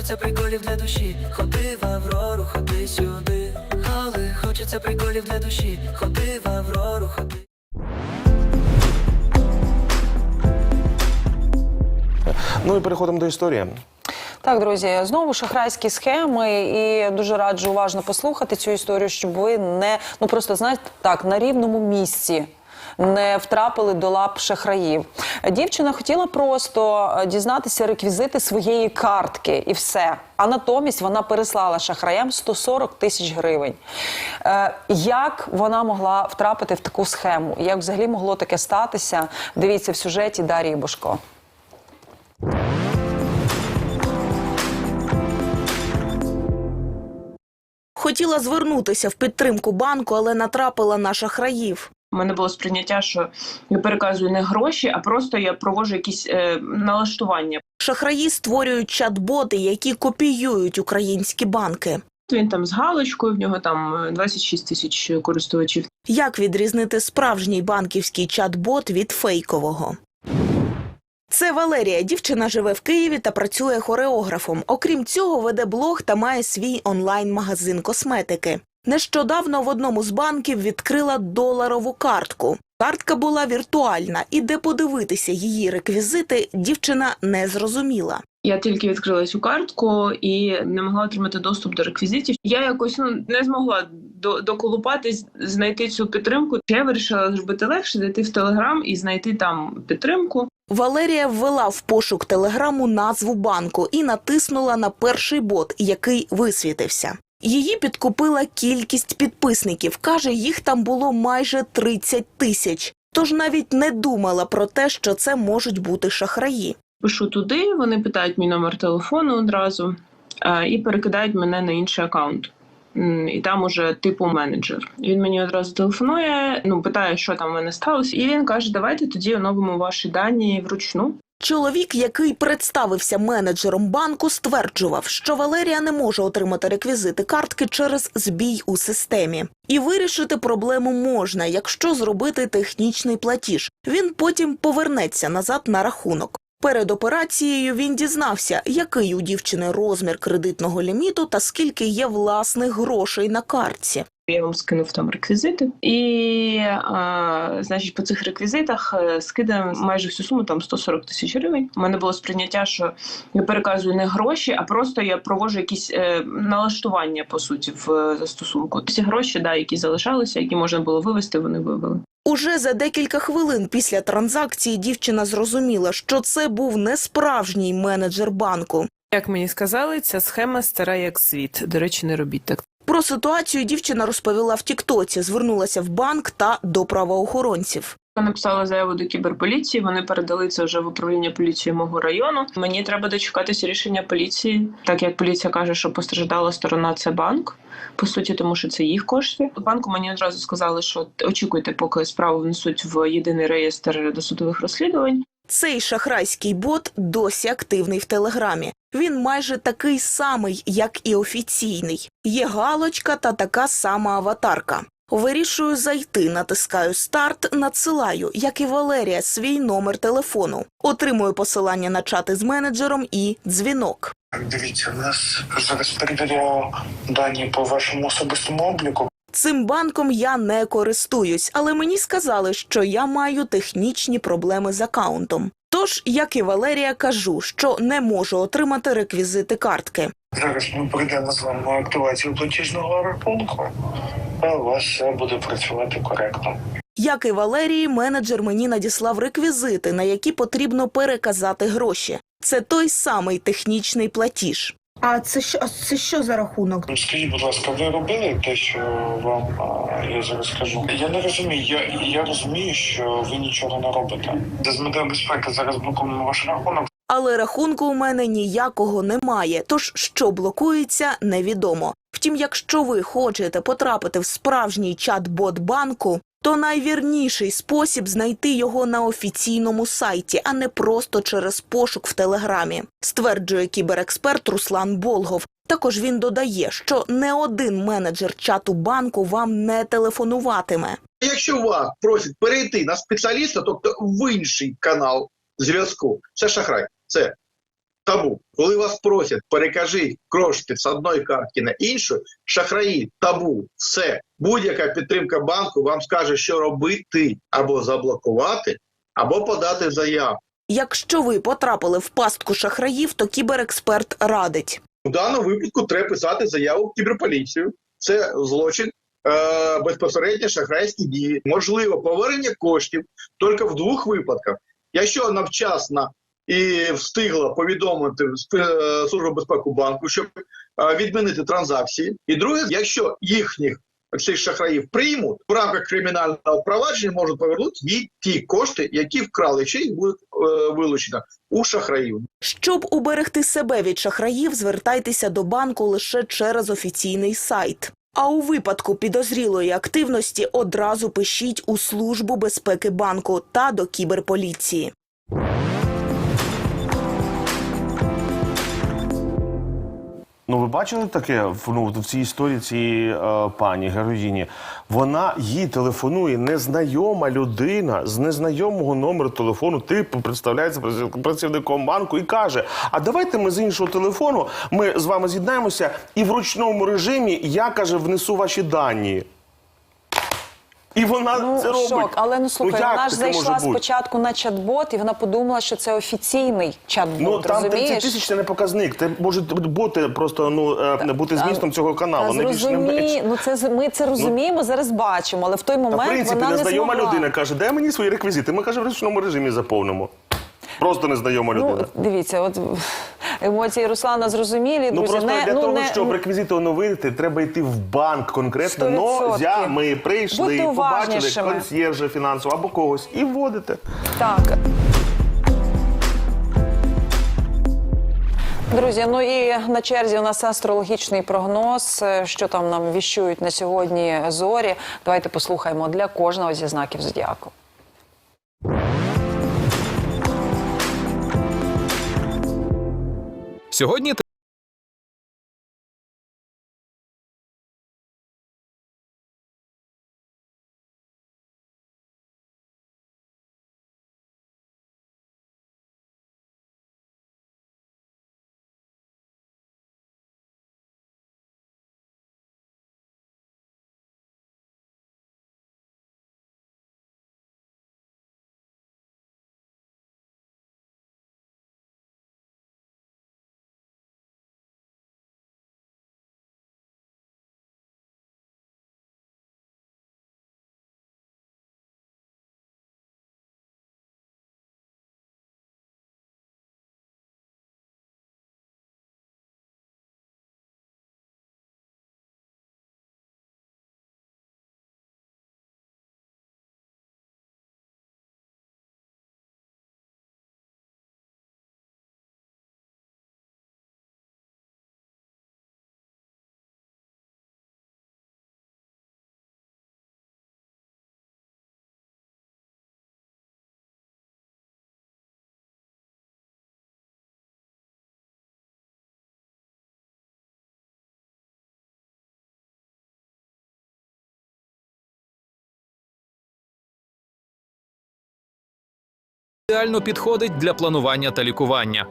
хочеться приколів для душі. Ходи в Аврору, ходи сюди. Але хочеться приколів для душі. Ходи в Аврору, ходи. Ну і переходимо до історії. Так, друзі, знову шахрайські схеми, і дуже раджу уважно послухати цю історію, щоб ви не ну просто знаєте так на рівному місці. Не втрапили до лап шахраїв. Дівчина хотіла просто е, дізнатися реквізити своєї картки і все. А натомість вона переслала шахраям 140 тисяч гривень. Е, як вона могла втрапити в таку схему? Як взагалі могло таке статися? Дивіться в сюжеті Дарії Бошко. Хотіла звернутися в підтримку банку, але натрапила на шахраїв. У мене було сприйняття, що я переказую не гроші, а просто я проводжу якісь е, налаштування. Шахраї створюють чат-боти, які копіюють українські банки. Він там з галочкою, в нього там е, 26 тисяч користувачів. Як відрізнити справжній банківський чат-бот від фейкового? Це Валерія. Дівчина живе в Києві та працює хореографом. Окрім цього, веде блог та має свій онлайн-магазин косметики. Нещодавно в одному з банків відкрила доларову картку. Картка була віртуальна, і де подивитися її реквізити, дівчина не зрозуміла. Я тільки відкрила цю картку і не могла отримати доступ до реквізитів. Я якось ну не змогла до, доколупатись, знайти цю підтримку. Я вирішила зробити легше, зайти в телеграм і знайти там підтримку. Валерія ввела в пошук телеграму назву банку і натиснула на перший бот, який висвітився. Її підкупила кількість підписників. каже, їх там було майже 30 тисяч. Тож навіть не думала про те, що це можуть бути шахраї. Пишу туди, вони питають мій номер телефону одразу е, і перекидають мене на інший аккаунт. І там уже типу менеджер. Він мені одразу телефонує, ну питає, що там в мене сталося, і він каже: Давайте тоді оновимо ваші дані вручну. Чоловік, який представився менеджером банку, стверджував, що Валерія не може отримати реквізити картки через збій у системі. І вирішити проблему можна, якщо зробити технічний платіж. Він потім повернеться назад на рахунок. Перед операцією він дізнався, який у дівчини розмір кредитного ліміту та скільки є власних грошей на картці. Я вам скинув там реквізити, і а, значить, по цих реквізитах е, скидаємо майже всю суму, там 140 тисяч гривень. У мене було сприйняття, що я переказую не гроші, а просто я проводжу якісь е, налаштування по суті в е, застосунку. Ці гроші, да, які залишалися, які можна було вивести, вони вивели. Уже за декілька хвилин після транзакції дівчина зрозуміла, що це був не справжній менеджер банку. Як мені сказали, ця схема стара як світ. До речі, не робіть так. Про ситуацію дівчина розповіла в Тіктоці, звернулася в банк та до правоохоронців. Я написала заяву до кіберполіції. Вони передали це вже в управління поліції мого району. Мені треба дочекатися рішення поліції, так як поліція каже, що постраждала сторона це банк. По суті, тому що це їх кошти. Банку мені одразу сказали, що очікуйте, поки справу внесуть в єдиний реєстр досудових розслідувань. Цей шахрайський бот досі активний в телеграмі. Він майже такий самий, як і офіційний. Є галочка та така сама аватарка. Вирішую зайти, натискаю старт, надсилаю, як і Валерія, свій номер телефону. Отримую посилання на чати з менеджером і дзвінок. Дивіться, у нас зараз перевіряю дані по вашому особистому обліку. Цим банком я не користуюсь, але мені сказали, що я маю технічні проблеми з акаунтом. Тож, як і Валерія, кажу, що не можу отримати реквізити картки. Зараз ми прийдемо з вами активацію платіжного рахунку, а у вас все буде працювати коректно. Як і Валерії, менеджер мені надіслав реквізити, на які потрібно переказати гроші. Це той самий технічний платіж. А це що, а це що за рахунок? Ну, Скажіть, будь ласка, ви робили те, що вам а, я зараз скажу? Я не розумію. Я, я розумію, що ви нічого не робите. Це з метою безпеки зараз блокуємо ваш рахунок. Але рахунку у мене ніякого немає. Тож що блокується, невідомо. Втім, якщо ви хочете потрапити в справжній чат-бот банку, то найвірніший спосіб знайти його на офіційному сайті, а не просто через пошук в телеграмі, стверджує кіберексперт Руслан Болгов. Також він додає, що не один менеджер чату банку вам не телефонуватиме. Якщо вас просять перейти на спеціаліста, тобто в інший канал зв'язку, це шахрай. Це табу. Коли вас просять перекажіть кошти з одної картки на іншу, шахраї, табу, все. Будь-яка підтримка банку вам скаже, що робити або заблокувати, або подати заяву. Якщо ви потрапили в пастку шахраїв, то кіберексперт радить. У даному випадку треба писати заяву в кіберполіцію. Це злочин. Е, безпосередньо шахрайські дії, можливо, повернення коштів тільки в двох випадках. Якщо вона вчасно і встигла повідомити е, Службу безпеки банку, щоб е, відмінити транзакції. І друге, якщо їхніх цих шахраїв приймуть в рамках кримінального провадження, можуть повернути їй ті кошти, які вкрали, чи їх буде вилучено у шахраїв. Щоб уберегти себе від шахраїв, звертайтеся до банку лише через офіційний сайт. А у випадку підозрілої активності одразу пишіть у службу безпеки банку та до кіберполіції. Ну, ви бачили таке в, ну, в цій історії цієї е, пані героїні? Вона їй телефонує незнайома людина з незнайомого номеру телефону, типу представляється праці- працівником банку і каже: А давайте ми з іншого телефону ми з вами з'єднаємося і в ручному режимі я каже внесу ваші дані. І вона Ну, це робить. шок. Але ну слухай, як вона ж зайшла спочатку на чат-бот, і вона подумала, що це офіційний чат-бот. Ну там розумієш? 30 тисяч це не показник. Це може бути просто ну е, бути змістом цього каналу. Та не не ну це ми це розуміємо, зараз бачимо, але в той Та, момент в принципі, вона не незнайома змогла. людина каже, дай мені свої реквізити. Ми каже, в ручному режимі заповнимо. Просто незнайома людина. Ну, дивіться, от емоції Руслана зрозумілі, Ну друзі. просто не, для ну, того, не, щоб реквізити оновити, треба йти в банк конкретно. 100%. Нозя ми прийшли, Будьте побачили консьєржа фінансового або когось і вводите. Так. Друзі, ну і на черзі у нас астрологічний прогноз. Е, Що там нам віщують на сьогодні зорі? Давайте послухаємо для кожного зі знаків зодіаку. Сьогодні ідеально підходить для планування та лікування.